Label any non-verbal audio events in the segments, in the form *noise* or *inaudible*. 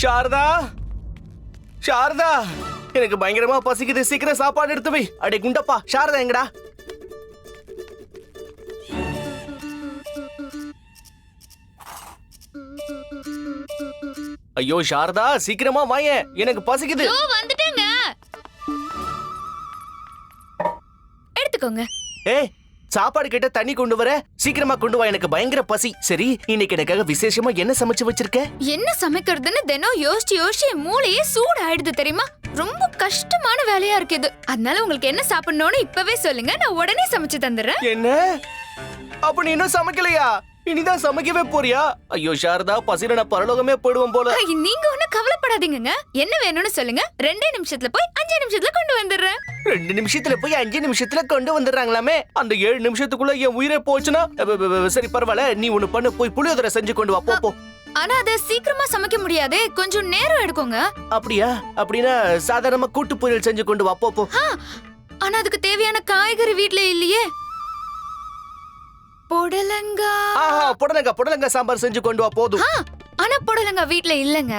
சாரதா? சாரதா எனக்கு பயங்கரமா பசிக்குது. சீக்கிரம் சாப்பாடு எடுத்து வை. அடே குண்டப்பா. சாரதா எங்கடா? ஐயோ சாரதா சீக்கிரமா வாயேன். எனக்கு பசிக்குது. வந்துட்டேங்க. எடுத்துக்கோங்க. ஏய் சாப்பாடு கேட்ட தண்ணி கொண்டு வர? சீக்கிரமா கொண்டு வா எனக்கு பயங்கர பசி. சரி இன்னைக்கு எனக்காக விசேஷமா என்ன சமைச்சு வச்சிருக்க? என்ன சமைக்கிறதுன்னு தினம் யோசிச்சு யோசிச்சு மூளையே சூடு ஆயிடுது தெரியுமா? ரொம்ப கஷ்டமான வேலையா இருக்கு இது. அதனால உங்களுக்கு என்ன சாப்பிடணும்னு இப்பவே சொல்லுங்க. நான் உடனே சமைச்சு தந்துடுறேன். என்ன? அப்ப நீ இன்னும் சமைக்கலையா? இனிதான் சமைக்கவே போறியா? ஐயோ சாரதா பசில நான் பரலோகமே போயிடுவோம் போல. நீங்க ஒண்ணும் கவலைப்படாதீங்கங்க. என்ன வேணும்னு சொல்லுங்க. ரெண்டே நிமிஷத்துல போய் அஞ்சு நிமிஷத்துல கொண்டு வந்துடுறேன். ரெண்டு நிமிஷத்துல போய் அஞ்சு நிமிஷத்துல கொண்டு வந்துடுறாங்களாமே. அந்த ஏழு நிமிஷத்துக்குள்ள என் உயிரே போச்சுன்னா சரி பரவாயில்ல. நீ ஒண்ணு பண்ணு. போய் புளியோதரை செஞ்சு கொண்டு வா. போ ஆனா அதை சீக்கிரமா சமைக்க முடியாதே. கொஞ்சம் நேரம் எடுக்குங்க. அப்படியா? அப்படின்னா சாதாரணமா கூட்டு பொரியல் செஞ்சு கொண்டு வா. போ ஆனா அதுக்கு தேவையான காய்கறி வீட்ல இல்லையே. புடலங்கா. ஆஹா புடலங்க புடலங்க சாம்பார் செஞ்சு கொண்டு வா போதும். ஆனா புடலங்கா வீட்ல இல்லங்க.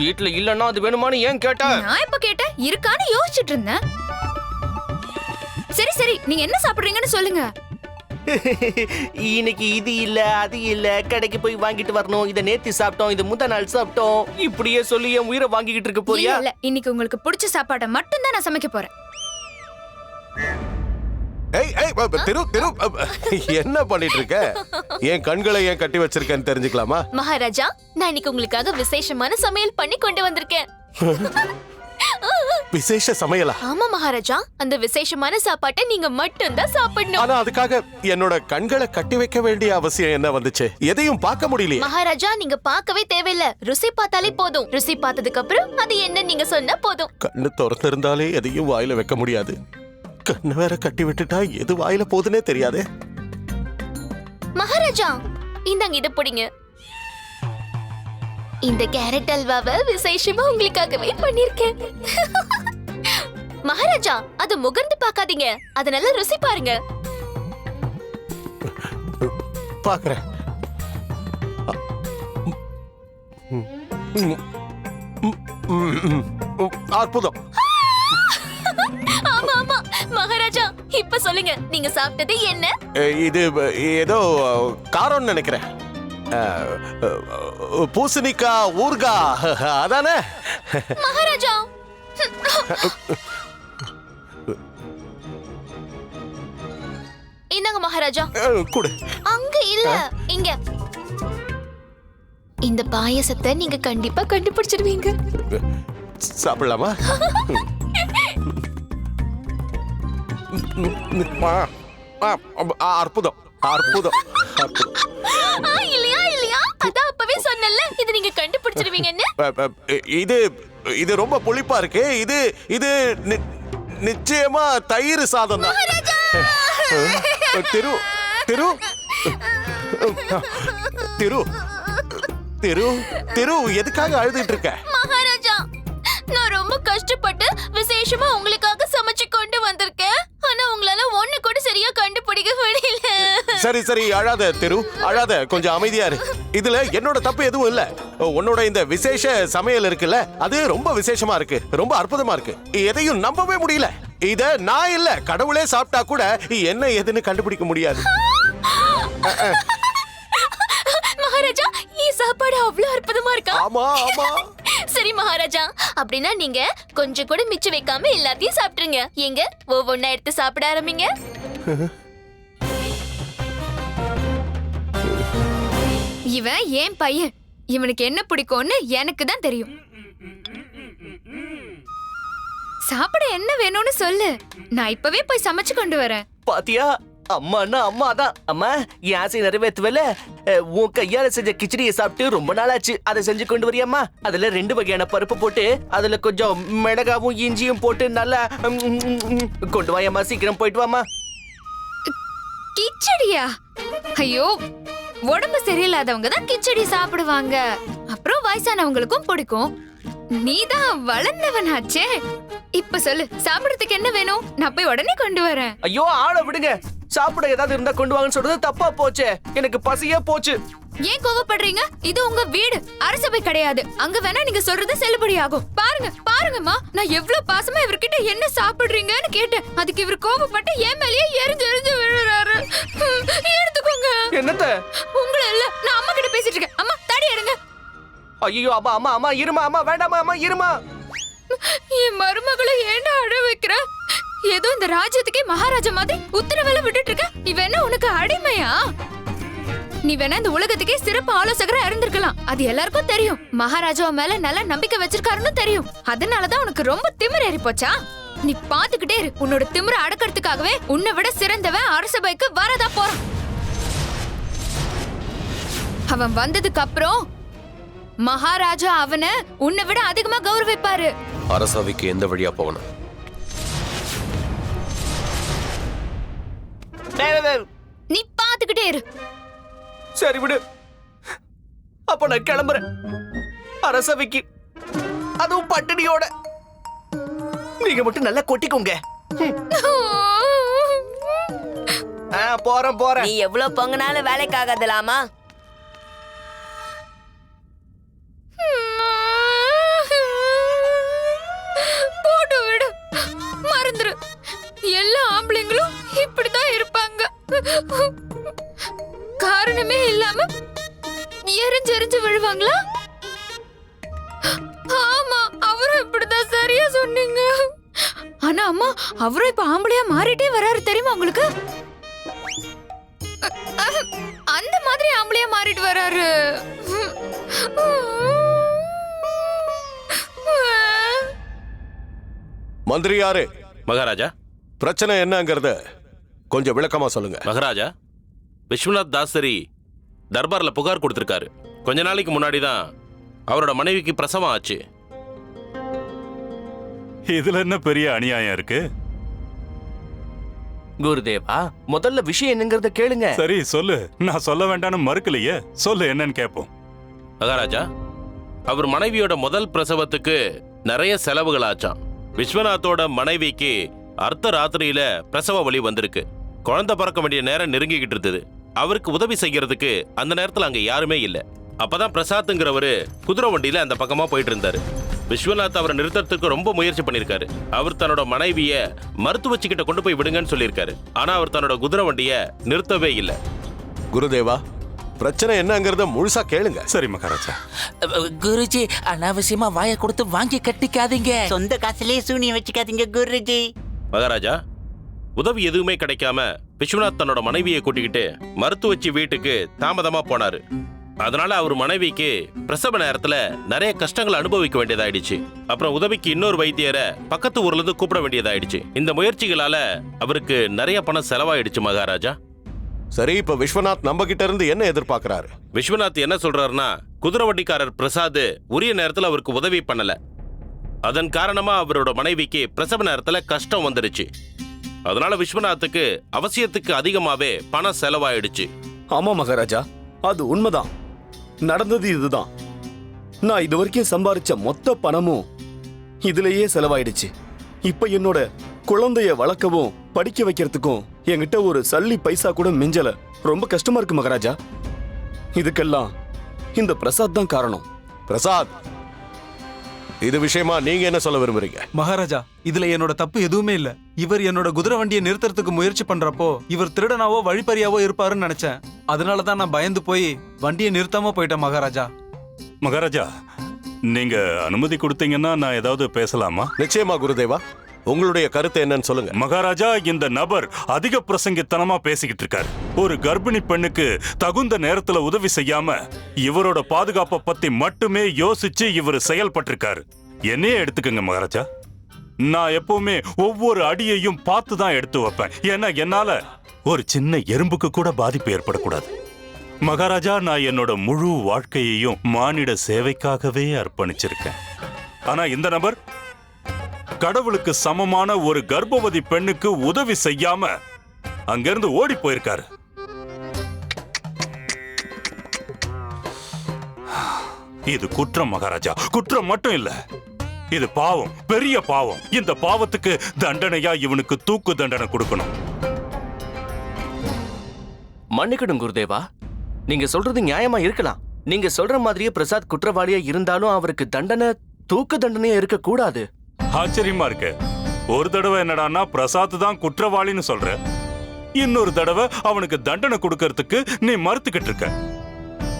வீட்ல இல்லன்னா அது வேணுமான்னு ஏன் கேட்ட? நான் இப்ப கேட்டேன்? இருக்கான்னு யோசிச்சுட்டு இருந்தேன். சரி சரி நீங்க என்ன சாப்பிடுறீங்கன்னு சொல்லுங்க. *laughs* இன்னைக்கு இது இல்ல அது இல்ல கடைக்கு போய் வாங்கிட்டு வரணும். இத நேத்து சாப்பிட்டோம் இது முந்தா நாள் சாப்பிட்டோம். இப்படியே சொல்லி என் உயிரை வாங்கிக்கிட்டு இருக்க போறியா? இல்ல இன்னைக்கு உங்களுக்கு பிடிச்ச சாப்பாடை மட்டும் தான் நான் சமைக்க போறேன். ஏய் ஏய் திரு திரு என்ன பண்ணிட்டு இருக்க என் கண்களை ஏன் கட்டி வச்சிருக்கேன்னு தெரிஞ்சுக்கலாமா? மகாராஜா நான் இன்னைக்கு உங்களுக்காக விசேஷமான சமையல் பண்ணி கொண்டு வந்திருக்கேன். விசேஷ சமையலா? ஆமா மகாராஜா. அந்த விசேஷமான சாப்பாட்டை நீங்க மட்டும்தான் சாப்பிடணும். ஆனா அதுக்காக என்னோட கண்களை கட்டி வைக்க வேண்டிய அவசியம் என்ன வந்துச்சு? எதையும் பார்க்க முடியலையே. மகாராஜா நீங்க பார்க்கவே தேவையில்ல. ருசி பார்த்தாலே போதும். ருசி பார்த்ததுக்கு அப்புறம் அது என்ன நீங்க சொன்னா போதும். கண்ணு திறந்திருந்தாலே எதையும் வாயில வைக்க முடியாது. கண்ணை வேற கட்டி விட்டுட்டா எது வாயில போகுதுன்னே தெரியாதே மகாராஜா இந்தாங்க இத பிடிங்க இந்த கேரட் அல்வாவை விசேஷமா உங்களுக்காகவே பண்ணிருக்கேன் மகாராஜா அது முகர்ந்து பார்க்காதீங்க அத நல்லா ருசி பாருங்க பாக்குறேன் அற்புதம் ஆமா ஆமா இப்ப சொல்லுங்க நீங்க சாப்பிட்டது என்ன? இது ஏதோ காரம்னு நினைக்கிறேன். பூசணிக்காய் ஊர்கா *laughs* அதானே? மகாராஜா! இந்தாங்க மகாராஜா. கொடு. அங்க இல்ல. இங்க. இந்த பாயசத்தை நீங்க கண்டிப்பா கண்டுபிடிச்சிருவீங்க. சாப்பிடலாமா? *laughs* அற்புதம் அற்புதம் அற்புதம் இல்லையா இல்லையா அதான் அப்பவே சொன்னல இது நீங்க அ, இது இது ரொம்ப புளிப்பா இருக்கு இது இது நிச்சயமா தயிர் சாதம் தான் திரு திரு திரு திரு திரு எதுக்காக அழுதுட்டு இருக்க மகாராஜா நான் ரொம்ப கஷ்டப்பட்டு விசேஷமா உங்களுக்காக சமைச்சு கொண்டு வந்திருக்கேன் ஆனா உங்களால ஒண்ணு கூட சரியா கண்டுபிடிக்க முடியல. சரி சரி அழாத திரு. அழாத கொஞ்சம் அமைதியா இரு. இதுல என்னோட தப்பு எதுவும் இல்ல. உன்னோட இந்த விசேஷ சமையல் இருக்குல்ல அது ரொம்ப விசேஷமா இருக்கு. ரொம்ப அற்புதமா இருக்கு. எதையும் நம்பவே முடியல. இத நான் இல்ல கடவுளே சாப்பிட்டா கூட என்ன ஏதுன்னு கண்டுபிடிக்க முடியாது. மகாராஜா சாப்பாடு அவ்வளவு அற்புதமா இருக்கா? ஆமா ஆமா. சரி மகாராஜா. அப்படின்னா நீங்க கொஞ்சம் கூட மிச்சம் வைக்காம எல்லாத்தையும் சாப்பிட்டுருங்க. எங்க ஒவ்வொன்னா எடுத்து சாப்பிட ஆரம்பிங்க. இவன் ஏன் பையன்? இவனுக்கு என்ன பிடிக்கும்னு எனக்கு தான் தெரியும். சாப்பிட என்ன வேணும்னு சொல்லு. நான் இப்பவே போய் சமைச்சு கொண்டு வரேன். பாத்தியா? அம்மான்னா அம்மா தான் அம்மா என் ஆசை நிறைவேற்றுவல? உன் கையால செஞ்ச கிச்சடியை சாப்பிட்டு ரொம்ப நாளாச்சு. அதை செஞ்சு கொண்டு வரியாம்மா? அதுல ரெண்டு வகையான பருப்பு போட்டு அதுல கொஞ்சம் மிளகாவும் இஞ்சியும் போட்டு நல்லா கொண்டு வாயம்மா சீக்கிரம் போயிட்டு வாம்மா. கிச்சடியா? ஐயோ உடம்பு சரியில்லாதவங்க தான் கிச்சடி சாப்பிடுவாங்க. அப்புறம் வயசானவங்களுக்கும் பிடிக்கும். நீதான் வளர்ந்தவனாச்சே. இப்ப சொல்லு சாப்பிடுறதுக்கு என்ன வேணும்? நான் போய் உடனே கொண்டு வரேன். ஐயோ ஆள விடுங்க. சாப்பிட ஏதாவது இருந்தா கொண்டு வாங்கன்னு சொல்றது தப்பா போச்சே. எனக்கு பசியே போச்சு. ஏன் கோவப்படுறீங்க? இது உங்க வீடு. அரசபை கிடையாது. அங்க வேணா நீங்க சொல்றது செல்லுபடியாகும். பாருங்க பாருங்கம்மா. நான் எவ்வளவு பாசமா இவர்கிட்ட என்ன சாப்பிடுறீங்கன்னு கேட்டேன். அதுக்கு இவர் கோவப்பட்டு என் மேலயே எரிஞ்சு எரிஞ்சு விழுறாரு. எடுத்துக்கோங்க. என்னத்த? உங்களை இல்ல நான் அம்மா கிட்ட பேசிட்டு இருக்கேன். அம்மா தடி எடுங்க. ஐயோ அம்மா அம்மா அம்மா இருமா அம்மா வேண்டாமா அம்மா இருமா. என் மருமகளை இந்த ராஜ்யத்துக்கே மகாராஜா மாதிரி உத்தரவெல்லாம் விட்டுட்டு இருக்க? இவ என்ன உனக்கு அடிமையா? நீ வேணா இந்த உலகத்துக்கே சிறப்பு ஆலோசகரா இருந்திருக்கலாம். அது எல்லாருக்கும் தெரியும். மகாராஜா மேல நல்ல நம்பிக்கை வச்சிருக்காருன்னு தெரியும். அதனாலதான் உனக்கு ரொம்ப திமிர் ஏறி போச்சா? நீ பாத்துக்கிட்டே இரு. உன்னோட திமிர அடக்கிறதுக்காகவே உன்னை விட சிறந்தவன் அரசபைக்கு வரதா போறான். அவன் வந்ததுக்கு அப்புறம் மகாராஜா அவனை உன்னை விட அதிகமா கௌரவிப்பாரு. அரசவைக்கு எந்த வழியா போகணும்? நீ பாத்துக்கிட்டே இரு. சரி விடு. அப்ப நான் கிளம்புறேன். அரசவைக்கு அதுவும் பட்டினியோட. நீங்க மட்டும் நல்லா கொட்டிக்கோங்க. ஆ, போறேன் போறேன். நீ எவ்வளவு பொங்கினாலும் வேலைக்காகாதலாமா? போட்டு விடு. மறந்துரு. எல்லா ஆம்பளைங்களும் இப்படிதான் இருப்பாங்க காரணமே இல்லாம எரிஞ்சு எரிஞ்சு விழுவாங்களா? ஆமா அவரும் இப்படிதான் சரியா சொன்னீங்க. ஆனா அம்மா அவரும் இப்ப ஆம்பளையா மாறிட்டே வராரு தெரியுமா உங்களுக்கு? அந்த மாதிரி ஆம்பளையா மாறிட்டு வராரு. மந்திரியாரு மகாராஜா. பிரச்சனை என்னங்கறத கொஞ்சம் விளக்கமா சொல்லுங்க. மகாராஜா விஸ்வநாத் தாசரி தர்பார்ல புகார் கொடுத்திருக்காரு. கொஞ்ச நாளைக்கு முன்னாடி தான் அவரோட மனைவிக்கு பிரசவம் ஆச்சு. இதுல என்ன பெரிய அநியாயம் இருக்கு? குருதேவா முதல்ல விஷயம் என்னங்கறத கேளுங்க. சரி சொல்லு. நான் சொல்ல வேண்டாம்னு மறுக்கலையே. சொல்லு என்னன்னு கேட்போம் மகாராஜா அவர் மனைவியோட முதல் பிரசவத்துக்கு நிறைய செலவுகள் ஆச்சாம். விஸ்வநாத்தோட மனைவிக்கு அர்த்த ராத்திரியில பிரசவ வலி வந்திருக்கு. குழந்தை பிறக்க வேண்டிய நேரம் நெருங்கிக்கிட்டு இருந்தது. அவருக்கு உதவி செய்யறதுக்கு அந்த நேரத்துல அங்க யாருமே இல்ல. அப்பதான் பிரசாத்துங்கிறவரு குதிரை வண்டியில அந்த பக்கமா போயிட்டு இருந்தாரு. விஸ்வநாத் அவரை நிறுத்தறதுக்கு ரொம்ப முயற்சி பண்ணிருக்காரு அவர் தன்னோட மனைவிய மருத்துவச்சிக்கிட்ட கொண்டு போய் விடுங்கன்னு சொல்லியிருக்காரு. ஆனா அவர் தன்னோட குதிரை வண்டிய நிறுத்தவே இல்லை. குருதேவா பிரச்சனை என்னங்கறத முழுசா கேளுங்க. சரி மகாராஜா. குருஜி அனாவசியமா வாயை கொடுத்து வாங்கி கட்டிக்காதீங்க. சொந்த காசுலயே சூனியம் வச்சுக்காதீங்க குருஜி. மகாராஜா உதவி எதுவுமே கிடைக்காம விஸ்வநாத் தன்னோட மனைவியை கூட்டிக்கிட்டு மருத்துவச்சி வீட்டுக்கு தாமதமா போனாரு. அதனால அவர் மனைவிக்கு பிரசவ நேரத்துல நிறைய கஷ்டங்களை அனுபவிக்க வேண்டியதாயிடுச்சு. அப்புறம் உதவிக்கு இன்னொரு வைத்தியரை பக்கத்து ஊர்ல இருந்து கூப்பிட வேண்டியதாயிடுச்சு. இந்த முயற்சிகளால அவருக்கு நிறைய பணம் செலவாயிடுச்சு மகாராஜா. சரி இப்ப விஸ்வநாத் நம்ம கிட்ட இருந்து என்ன எதிர்பார்க்கறாரு? விஸ்வநாத் என்ன சொல்றாருன்னா குதிரை வண்டிக்காரர் பிரசாத் உரிய நேரத்துல அவருக்கு உதவி பண்ணல. அதன் காரணமா அவரோட மனைவிக்கு பிரசவ நேரத்துல கஷ்டம் வந்துடுச்சு அதனால விஸ்வநாத்துக்கு அவசியத்துக்கு அதிகமாவே பணம் செலவாயிடுச்சு. ஆமா மகாராஜா அது உண்மைதான். நடந்தது இதுதான். நான் இது வரைக்கும் சம்பாரிச்ச மொத்த பணமும் இதுலயே செலவாயிடுச்சு. இப்ப என்னோட குழந்தைய வளர்க்கவும் படிக்க வைக்கிறதுக்கும் என்கிட்ட ஒரு சல்லி பைசா கூட மிஞ்சல. ரொம்ப கஷ்டமா இருக்கு மகாராஜா. இதுக்கெல்லாம் இந்த பிரசாத் தான் காரணம். பிரசாத்! இது விஷயமா நீங்க என்ன சொல்ல விரும்புறீங்க? மகாராஜா இதுல என்னோட தப்பு எதுவுமே இல்ல. இவர் என்னோட குதிரை வண்டியை நிறுத்துறதுக்கு முயற்சி பண்றப்போ இவர் திருடனாவோ வழிப்பறியாவோ இருப்பாருன்னு நினைச்சேன். அதனால தான் நான் பயந்து போய் வண்டியை நிறுத்தாம போயிட்டேன் மகாராஜா. மகாராஜா நீங்க அனுமதி கொடுத்தீங்கன்னா நான் ஏதாவது பேசலாமா? நிச்சயமா குருதேவா. உங்களுடைய கருத்து என்னன்னு சொல்லுங்க. மகாராஜா இந்த நபர் அதிக பிரசங்கித்தனமா பேசிக்கிட்டு இருக்காரு. ஒரு கர்ப்பிணி பெண்ணுக்கு தகுந்த நேரத்துல உதவி செய்யாம இவரோட பாதுகாப்பை பத்தி மட்டுமே யோசிச்சு இவர் செயல்பட்டிருக்காரு. என்னையே எடுத்துக்கங்க மகாராஜா. நான் எப்பவுமே ஒவ்வொரு அடியையும் பார்த்து தான் எடுத்து வைப்பேன். ஏன்னா என்னால ஒரு சின்ன எறும்புக்கு கூட பாதிப்பு ஏற்படக்கூடாது. மகாராஜா நான் என்னோட முழு வாழ்க்கையையும் மானிட சேவைக்காகவே அர்ப்பணிச்சிருக்கேன். ஆனா இந்த நபர் கடவுளுக்கு சமமான ஒரு கர்ப்பவதி பெண்ணுக்கு உதவி செய்யாம அங்கிருந்து ஓடி போயிருக்காரு. இது குற்றம் மகாராஜா. குற்றம் மட்டும் இல்ல. இது பாவம். பெரிய பாவம். இந்த பாவத்துக்கு தண்டனையா இவனுக்கு தூக்கு தண்டனை கொடுக்கணும். மன்னிக்கணும் குருதேவா. நீங்க சொல்றது நியாயமா இருக்கலாம். நீங்க சொல்ற மாதிரியே பிரசாத் குற்றவாளியா இருந்தாலும் அவருக்கு தண்டனை தூக்கு தண்டனையா இருக்க கூடாது ஆச்சரியமா இருக்கு. ஒரு தடவை என்னடான்னா பிரசாத் தான் குற்றவாளின்னு சொல்ற. இன்னொரு தடவை அவனுக்கு தண்டனை கொடுக்கறதுக்கு நீ மறுத்துக்கிட்டு இருக்க.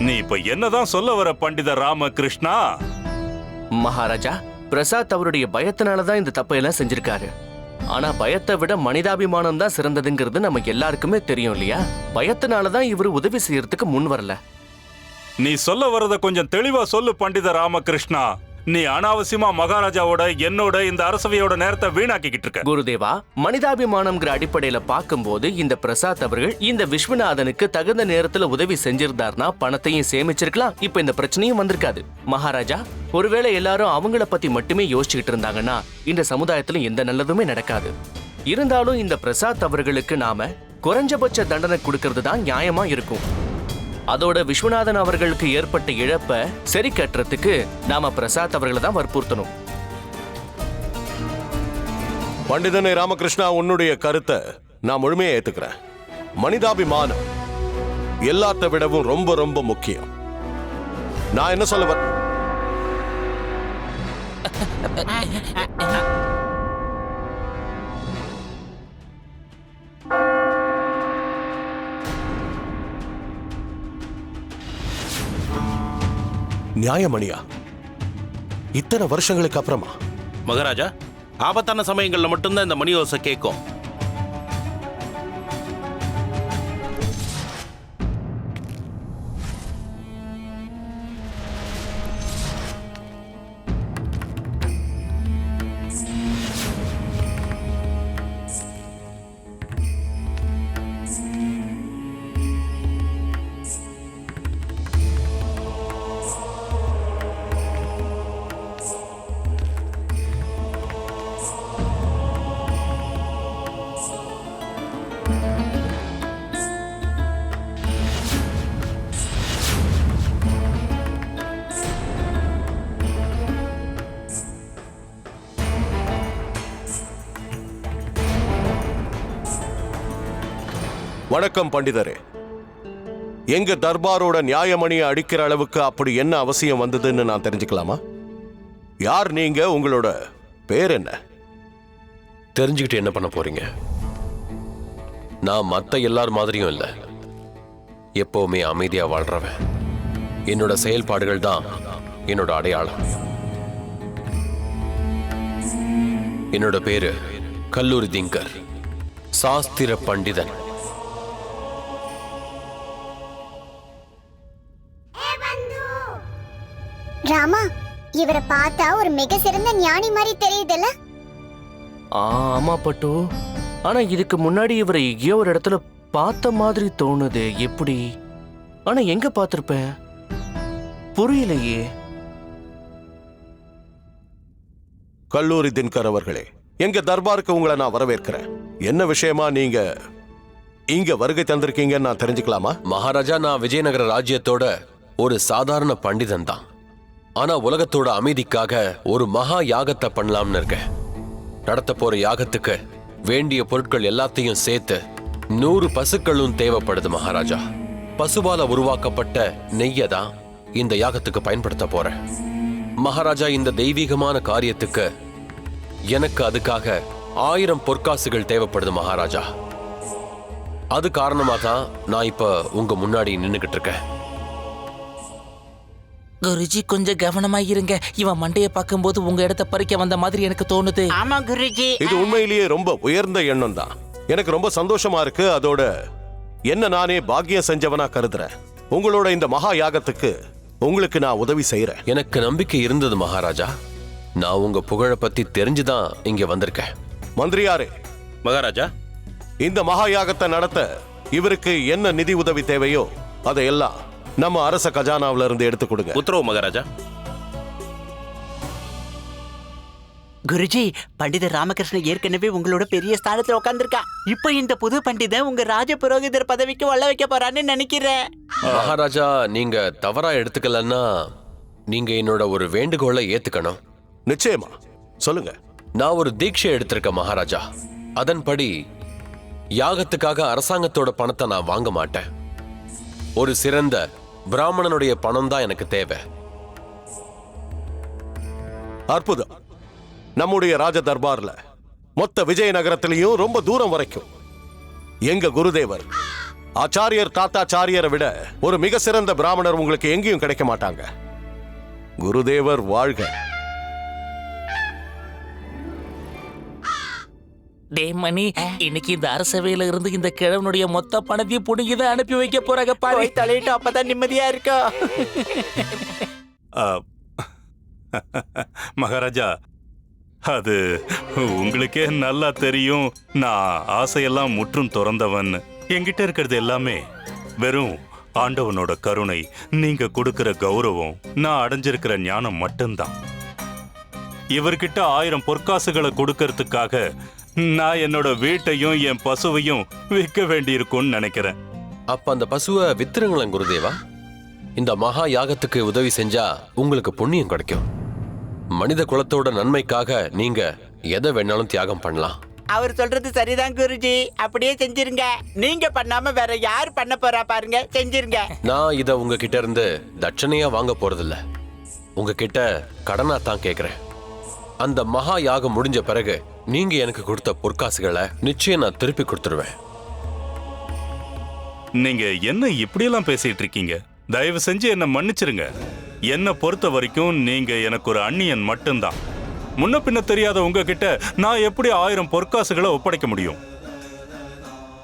நீ இப்ப என்னதான் சொல்ல வர பண்டித ராமகிருஷ்ணா? மகாராஜா பிரசாத் அவருடைய பயத்தினால தான் இந்த தப்பையெல்லாம் செஞ்சிருக்காரு. ஆனா பயத்தை விட மனிதாபிமானம் தான் சிறந்ததுங்கிறது நம்ம எல்லாருக்குமே தெரியும் இல்லையா? பயத்தினால தான் இவர் உதவி செய்யறதுக்கு முன் வரல. நீ சொல்ல வரத கொஞ்சம் தெளிவா சொல்லு பண்டித ராமகிருஷ்ணா. நீ அனாவசியமா மகாராஜாவோட என்னோட இந்த அரசவையோட நேரத்தை வீணாக்கிக்கிட்டு இருக்க. குருதேவா மனிதாபிமானம்ங்கிற அடிப்படையில பார்க்கும்போது இந்த பிரசாத் அவர்கள் இந்த விஸ்வநாதனுக்கு தகுந்த நேரத்துல உதவி செஞ்சிருந்தார்னா பணத்தையும் சேமிச்சிருக்கலாம். இப்ப இந்த பிரச்சனையும் வந்திருக்காது. மகாராஜா ஒருவேளை எல்லாரும் அவங்கள பத்தி மட்டுமே யோசிச்சுக்கிட்டு இருந்தாங்கன்னா இந்த சமுதாயத்துல எந்த நல்லதுமே நடக்காது. இருந்தாலும் இந்த பிரசாத் அவர்களுக்கு நாம குறைஞ்சபட்ச தண்டனை கொடுக்கறது தான் நியாயமா இருக்கும். அதோட விஸ்வநாதன் அவர்களுக்கு ஏற்பட்ட இழப்ப சரி கட்டுறதுக்கு நாம பிரசாத் அவர்களை தான் வற்புறுத்தணும். பண்டிதனை ராமகிருஷ்ணா உன்னுடைய கருத்தை நான் முழுமையா ஏத்துக்கிறேன். மனிதாபிமானம் எல்லாத்த விடவும் ரொம்ப ரொம்ப முக்கியம். நான் என்ன சொல்ல நியாயமணியா? இத்தனை வருஷங்களுக்கு அப்புறமா? மகாராஜா ஆபத்தான சமயங்களில் மட்டும்தான் இந்த மணி ஓசை கேட்கும். வணக்கம் பண்டிதரே. எங்க தர்பாரோட நியாயமணியை அடிக்கிற அளவுக்கு அப்படி என்ன அவசியம் வந்ததுன்னு நான் தெரிஞ்சுக்கலாமா? யார் நீங்க? உங்களோட பேர் என்ன? தெரிஞ்சுக்கிட்டு என்ன பண்ண போறீங்க? நான் மத்த எல்லார் மாதிரியும் இல்ல. எப்பவுமே அமைதியா வாழ்றவன். என்னோட செயல்பாடுகள் தான் என்னோட அடையாளம். என்னோட பேரு கல்லூரி திங்கர் சாஸ்திர பண்டிதன். இவரை பார்த்தா ஒரு மிக சிறந்த ஞானி மாதிரி தெரியுதுல்ல? ஆமா பட்டு. ஆனா இதுக்கு முன்னாடி இவரை எங்கேயோ ஒரு இடத்துல பார்த்த மாதிரி தோணுது. எப்படி? ஆனா எங்க பார்த்திருப்பேன் புரியலையே. கல்லூரி தின்கர் அவர்களே எங்க தர்பாருக்கு உங்களை நான் வரவேற்கிறேன். என்ன விஷயமா நீங்க இங்க வருகை தந்திருக்கீங்கன்னு நான் தெரிஞ்சுக்கலாமா? மகாராஜா நான் விஜயநகர ராஜ்யத்தோட ஒரு சாதாரண பண்டிதன் தான் ஆனா உலகத்தோட அமைதிக்காக ஒரு மகா யாகத்தை பண்ணலாம்னு இருக்கேன். நடத்த போற யாகத்துக்கு வேண்டிய பொருட்கள் எல்லாத்தையும் சேர்த்து நூறு பசுக்களும் தேவைப்படுது மகாராஜா. பசுவால உருவாக்கப்பட்ட நெய்யை தான் இந்த யாகத்துக்கு பயன்படுத்த போறேன். மகாராஜா இந்த தெய்வீகமான காரியத்துக்கு எனக்கு அதுக்காக ஆயிரம் பொற்காசுகள் தேவைப்படுது மகாராஜா. அது காரணமாக தான் நான் இப்ப உங்க முன்னாடி நின்னுகிட்டு இருக்கேன். குருஜி கொஞ்சம் கவனமா இருங்க இவன் மண்டைய பார்க்கும்போது உங்க இடத்த பறிக்க வந்த மாதிரி எனக்கு தோணுது. ஆமா குருஜி. இது உண்மையிலேயே ரொம்ப உயர்ந்த எண்ணம் தான் எனக்கு ரொம்ப சந்தோஷமா இருக்கு. அதோட என்ன நானே பாக்கியம் செஞ்சவனா கருதுறேன். உங்களோட இந்த மகா யாகத்துக்கு உங்களுக்கு நான் உதவி செய்யறேன் எனக்கு நம்பிக்கை இருந்தது மகாராஜா. நான் உங்க புகழை பத்தி தெரிஞ்சுதான் இங்க வந்திருக்கேன். மந்திரியாரே. மகாராஜா. இந்த மகா யாகத்தை நடத்த இவருக்கு என்ன நிதி உதவி தேவையோ அதையெல்லாம் நம்ம அரச கஜானாவில இருந்து எடுத்து கொடுங்க. உத்தரவு மகாராஜா. குருஜி பண்டிதர் ராமகிருஷ்ணன் ஏற்கனவே உங்களோட பெரிய ஸ்தானத்துல உட்கார்ந்திருக்கா இப்போ இந்த புது பண்டிதன் உங்க ராஜ புரோகிதர் பதவிக்கு வள்ள வைக்க போறான்னு நினைக்கிறேன். மகாராஜா நீங்க தவறா எடுத்துக்கலன்னா நீங்க என்னோட ஒரு வேண்டுகோளை ஏத்துக்கணும். நிச்சயமா. சொல்லுங்க. நான் ஒரு தீட்சை எடுத்திருக்கேன் மகாராஜா. அதன்படி யாகத்துக்காக அரசாங்கத்தோட பணத்தை நான் வாங்க மாட்டேன். ஒரு சிறந்த பிராமணனுடைய பணம் தான் எனக்கு தேவை. அற்புதம். நம்முடைய ராஜ தர்பார்ல மொத்த விஜயநகரத்திலையும் ரொம்ப தூரம் வரைக்கும். எங்க குருதேவர் ஆச்சாரியர் தாத்தாச்சாரியரை விட ஒரு மிக சிறந்த பிராமணர் உங்களுக்கு எங்கேயும் கிடைக்க மாட்டாங்க. குருதேவர் வாழ்க. டே மணி இன்னைக்கு இந்த அரசவையில இருந்து இந்த கிழவனுடைய மொத்த பணத்தையும் புடுங்கிதான் அனுப்பி வைக்க போறாங்க பாரு. தலையிட்டு அப்பதான் நிம்மதியா இருக்கும் ஆ, மகாராஜா அது உங்களுக்கே நல்லா தெரியும். நான் ஆசையெல்லாம் முற்றும் துறந்தவன். என்கிட்ட இருக்கிறது எல்லாமே வெறும் ஆண்டவனோட கருணை நீங்க கொடுக்கிற கௌரவம் நான் அடைஞ்சிருக்கிற ஞானம் மட்டும்தான். இவர்கிட்ட ஆயிரம் பொற்காசுகளை கொடுக்கறதுக்காக நான் என்னோட வீட்டையும் என் பசுவையும் விற்க வேண்டியிருக்கும்னு நினைக்கிறேன். அப்ப அந்த பசுவை வித்துருங்களேன் குருதேவா. இந்த மகா யாகத்துக்கு உதவி செஞ்சா உங்களுக்கு புண்ணியம் கிடைக்கும். மனித குலத்தோட நன்மைக்காக நீங்க எதை வேணாலும் தியாகம் பண்ணலாம். அவர் சொல்றது சரிதான் குருஜி. அப்படியே செஞ்சிருங்க. நீங்க பண்ணாம வேற யார் பண்ண போறா பாருங்க. செஞ்சிருங்க. நான் இத உங்ககிட்ட இருந்து தட்சணையா வாங்க போறதில்ல. உங்ககிட்ட கடனா தான் கேக்குறேன். அந்த மகா யாகம் முடிஞ்ச பிறகு நீங்க எனக்கு கொடுத்த பொற்காசுகளை நிச்சயம் நான் திருப்பி கொடுத்துருவேன். நீங்க என்ன இப்படியெல்லாம் பேசிட்டு இருக்கீங்க? தயவு செஞ்சு என்ன மன்னிச்சிருங்க. என்ன பொறுத்த வரைக்கும் நீங்க எனக்கு ஒரு அந்நியன் மட்டும்தான். முன்ன பின்ன தெரியாத உங்ககிட்ட நான் எப்படி ஆயிரம் பொற்காசுகளை ஒப்படைக்க முடியும்?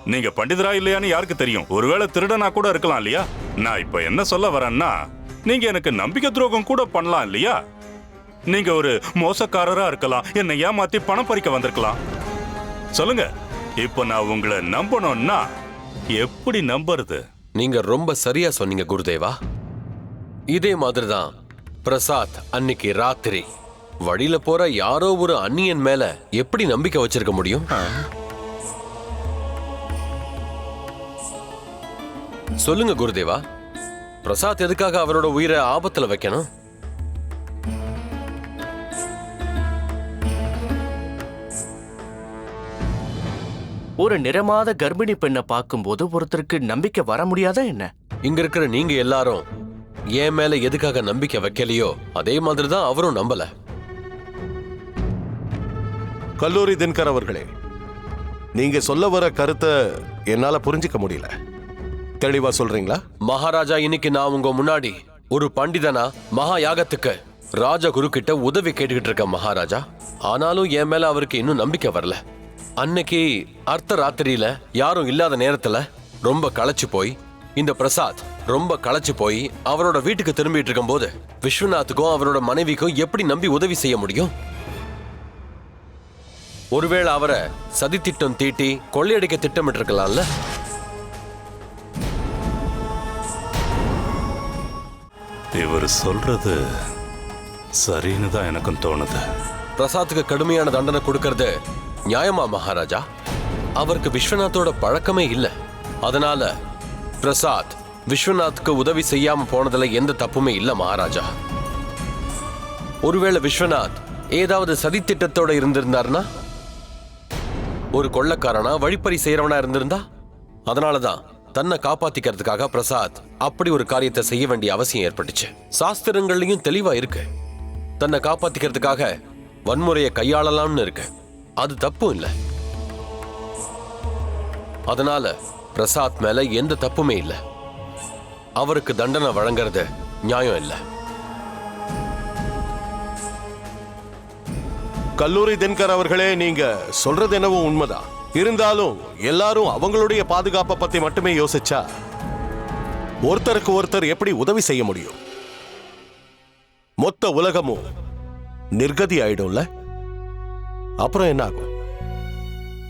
நீங்க பண்டிதரா இல்லையான்னு யாருக்கு தெரியும்? ஒருவேளை திருடனா கூட இருக்கலாம் இல்லையா? நான் இப்ப என்ன சொல்ல வரேன்னா நீங்க எனக்கு நம்பிக்கை துரோகம் கூட பண்ணலாம் இல்லையா? நீங்க ஒரு மோசக்காரரா இருக்கலாம். என்னை ஏமாத்தி பணம் பறிக்க வந்திருக்கலாம். சொல்லுங்க. இப்போ நான் உங்களை நம்பணும்னா எப்படி நம்புறது? நீங்க ரொம்ப சரியா சொன்னீங்க குருதேவா. இதே மாதிரி தான் பிரசாத் அன்னைக்கு ராத்திரி வழியில போற யாரோ ஒரு அந்நியன் மேல எப்படி நம்பிக்கை வச்சிருக்க முடியும்? சொல்லுங்க குருதேவா. பிரசாத் எதுக்காக அவரோட உயிரை ஆபத்துல வைக்கணும்? ஒரு நிறமாத கர்ப்பிணி பெண்ணை பார்க்கும்போது ஒருத்தருக்கு நம்பிக்கை வர முடியாதா என்ன? இங்க இருக்கிற நீங்க எல்லாரும் என் மேல எதுக்காக நம்பிக்கை வைக்கலையோ அதே மாதிரி தான் அவரும் நம்பல. கல்லூரி தினகர் அவர்களே நீங்க சொல்ல வர கருத்தை என்னால புரிஞ்சுக்க முடியல. தெளிவா சொல்றீங்களா? மகாராஜா இன்னைக்கு நான் உங்க முன்னாடி ஒரு பண்டிதனா மகா யாகத்துக்கு ராஜகுரு கிட்ட உதவி கேட்டுக்கிட்டு இருக்கேன் மகாராஜா. ஆனாலும் என் மேல அவருக்கு இன்னும் நம்பிக்கை வரல. அன்னைக்கு அர்த்த ராத்திரியில யாரும் இல்லாத நேரத்துல ரொம்ப களைச்சு போய் இந்த பிரசாத் ரொம்ப களைச்சு போய் அவரோட வீட்டுக்கு திரும்பிட்டு இருக்கும்போது விஸ்வநாத்துக்கும் அவரோட மனைவிக்கும் எப்படி நம்பி உதவி செய்ய முடியும்? ஒருவேளை அவரை சதித்திட்டம் தீட்டி கொள்ளையடிக்க திட்டமிட்டு இருக்கலாம்ல இவர் சொல்றது சரின்னு தான் எனக்கும் தோணுது. பிரசாத்துக்கு கடுமையான தண்டனை கொடுக்கறது நியாயமா மகாராஜா? அவருக்கு விஸ்வநாத்தோட பழக்கமே இல்ல. அதனால பிரசாத் விஸ்வநாத்துக்கு உதவி செய்யாம போனதுல எந்த தப்புமே இல்ல மகாராஜா. ஒருவேளை விஸ்வநாத் ஏதாவது சதித்திட்டத்தோட இருந்திருந்தாருன்னா? ஒரு கொள்ளக்காரனா வழிப்பறி செய்யறவனா இருந்திருந்தா? அதனாலதான் தன்னை காப்பாத்திக்கிறதுக்காக பிரசாத் அப்படி ஒரு காரியத்தை செய்ய வேண்டிய அவசியம் ஏற்பட்டுச்சு. சாஸ்திரங்கள்லயும் தெளிவா இருக்கு. தன்னை காப்பாத்திக்கிறதுக்காக வன்முறையை கையாளலாம்னு இருக்கு. அது தப்பும் இல்ல. அதனால பிரசாத் மேல எந்த தப்புமே இல்ல. அவருக்கு தண்டனை வழங்குறது நியாயம் இல்ல. கல்லூரி தின்கர் அவர்களே நீங்க சொல்றது என்னவோ உண்மைதான் இருந்தாலும் எல்லாரும் அவங்களுடைய பாதுகாப்பை பத்தி மட்டுமே யோசிச்சா ஒருத்தருக்கு ஒருத்தர் எப்படி உதவி செய்ய முடியும்? மொத்த உலகமும் நிர்கதி ஆயிடும்ல? அப்புறம் என்ன ஆகும்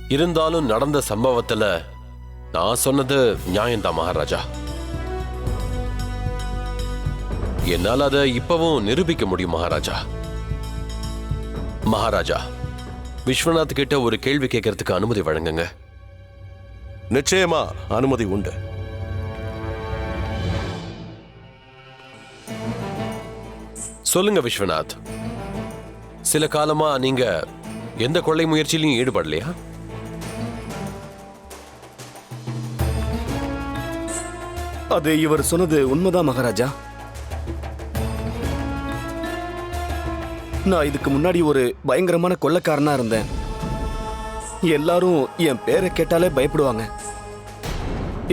இருந்தாலும் நடந்த சம்பவத்துல நான் சொன்னது நியாயம்தான் மகாராஜா. என்னால் அதை இப்பவும் நிரூபிக்க முடியும் மகாராஜா. மகாராஜா விஸ்வநாத் கிட்ட ஒரு கேள்வி கேட்கறதுக்கு அனுமதி வழங்குங்க. நிச்சயமா அனுமதி உண்டு. சொல்லுங்க விஸ்வநாத். சில காலமா நீங்க எந்த கொள்ளை முயற்சியிலையும் ஈடுபடலையா? அது இவர் சொன்னது உண்மைதான் மகாராஜா? நான் இதுக்கு முன்னாடி ஒரு பயங்கரமான கொள்ளக்காரனா இருந்தேன். எல்லாரும் என் பேரை கேட்டாலே பயப்படுவாங்க.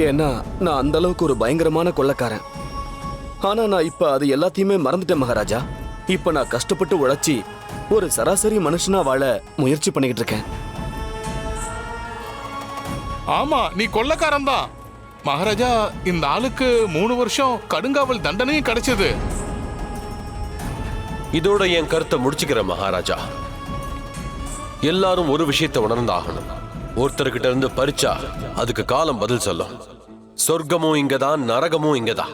ஏன்னா நான் அந்த அளவுக்கு ஒரு பயங்கரமான கொள்ளைக்காரன். ஆனா நான் இப்ப அது எல்லாத்தையுமே மறந்துட்டேன் மகாராஜா. இப்ப நான் கஷ்டப்பட்டு உழைச்சி ஒரு சராசரி மனுஷனா வாழ முயற்சி பண்ணிக்கிட்டு இருக்கேன். ஆமா நீ கொள்ளக்காரன் தான். மகாராஜா இந்த ஆளுக்கு மூணு வருஷம் கடுங்காவல் தண்டனையும் கிடைச்சது. இதோட என் கருத்தை முடிச்சுக்கிறேன் மகாராஜா. எல்லாரும் ஒரு விஷயத்தை உணர்ந்தாகணும். ஒருத்தர்கிட்ட இருந்து பறிச்சா அதுக்கு காலம் பதில் சொல்லும். சொர்க்கமும் இங்கதான் நரகமும் இங்கதான்.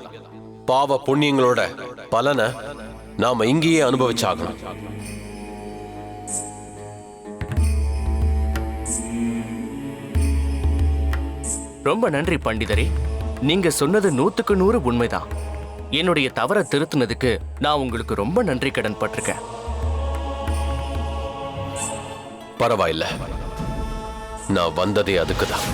பாவ புண்ணியங்களோட பலனை நாம இங்கேயே அனுபவிச்சாகணும். ரொம்ப நன்றி பண்டிதரே. நீங்க சொன்னது நூத்துக்கு நூறு உண்மைதான். என்னுடைய தவறை திருத்தினதுக்கு நான் உங்களுக்கு ரொம்ப நன்றி கடன் பட்டிருக்கேன். பரவாயில்ல. நான் வந்ததே அதுக்கு தான்